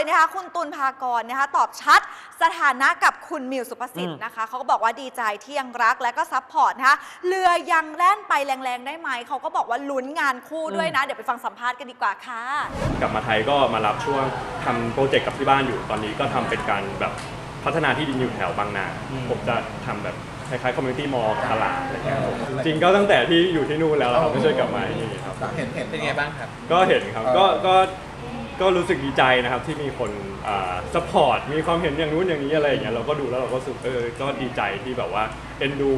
เลยนะคะ คุณตุลภากรนะคะ ตอบชัดสถานะกับคุณมิวสุภสิทธิ์นะคะเขาก็บอกว่าดีใจที่ยังรักและก็ซัพพอร์ตนะคะเรือยังแล่นไปแรงๆได้ไหมเขาก็บอกว่าลุ้นงานคู่ด้วยนะ เดี๋ยวไปฟังสัมภาษณ์กันดีกว่าค่ะ กลับมาไทยก็มารับช่วงทำโปรเจกต์กับที่บ้านอยู่ ตอนนี้ก็ทำเป็นการแบบพัฒนาที่ดินอยู่แถวบางนา ผมจะทำแบบคล้ายๆคอมมูนิตี้มอลตลาดอะไรเงี้ยครับจริงก็ตั้งแต่ที่อยู่ที่นู่นแล้วเราไม่ช่วยกลับมาที่นี่ครับ เห็นเห็นเป็นไงบ้างครับ ก็เห็นครับ ก็ก็ ก็รู้สึกดีใจนะครับที่มีคนอ่าสปอร์ตมีความเห็นอย่างนู้นอย่างนี้อะไรอย่างเงี้ยเราก็ดูแล้วเราก็รู้สึกเออก็ดีใจที่แบบว่าเอ็นดู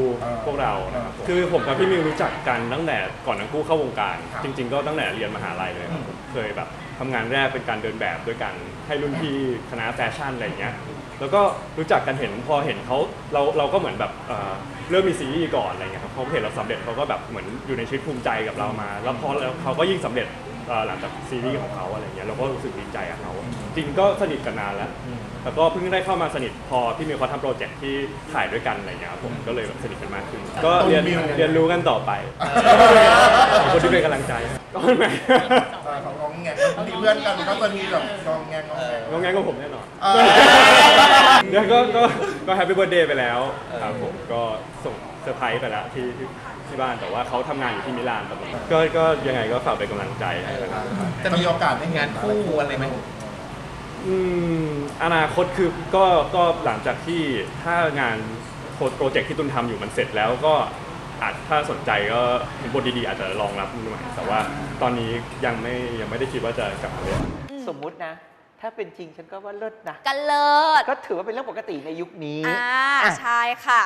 พวกเรานะครับคือผมกับพี่มิวรู้จักกันตั้งแต่ก่อนทั้งคู่เข้าวงการ จริง ๆ ก็ตั้งแต่เรียนมหาลัยเลยครับผมเคยแบบทำงานแรกเป็นการเดินแบบด้วยกันให้รุ่นพี่คณะแฟชั่นอะไรอย่างเงี้ยแล้วก็รู้จักกันเห็นพอเห็นเขาเราเราก็เหมือนแบบเอ่อเริ่มมีซีรีส์ก่อนอะไรเงี้ยครับเขาเห็นเราสำเร็จเขาก็แบบเหมือนอยู่ในชีวิตภูมิใจกับเรามา แล้วพอแล้วเขาก็ยิ่งสำเร็จเอ่อหลังจากซีรีส์ของเขาอะไรเงี้ยเราก็รู้สึกดีใจกับเขาจริงก็สนิทกันนานแล้วแต่ก็เพิ่งได้เข้ามาสนิทพอพี่มิวเขาทำโปรเจกต์ที่ถ่ายด้วยกันอะไรเงี้ยครับผมก็เลยแบบสนิทกันมากขึ้น ก็เรียนเรียนรู้กันต่อไปขอบคนที่เป็นกำลังใจก็ไม่เออของงองแงงมีเพื่อนกันก็จะมีแบบงองแงงงองแงงงงแงก็ผมแน่นอนเออเดี๋ยวก็ก็ก็แฮปปี้เบิร์ดเดย์ไปแล้วครับผมก็ส่งเซอร์ไพรส์ไปแล้วที่ ที่ที่บ้าน แต่ว่าเขาทำงานอยู่ที่มิลานตอนนี้ก็ก็ยังไงก็ฝากเป็นกำลังใจให้นะครับจะมีโอกาสได้เห็งานคู่อะไรไหมอืมอนาคตคือก็ก็หลังจากที่ถ้างานโปรเจกต์ที่ตุนทำอยู่มันเสร็จแล้วก็อาจถ้าสนใจก็เห็นบทดีๆอาจจะลองรับดูใหม่แต่ว่าตอนนี้ยังไม่ยังไม่ได้คิดว่าจะกลับมาเล่นสมมุตินะ ถ้าเป็นจริงฉันก็ว่าเลิศนะ กันเลิศก็ถือว่าเป็นเรื่องปกติในยุคนี้ อ่า อะ ใช่ค่ะ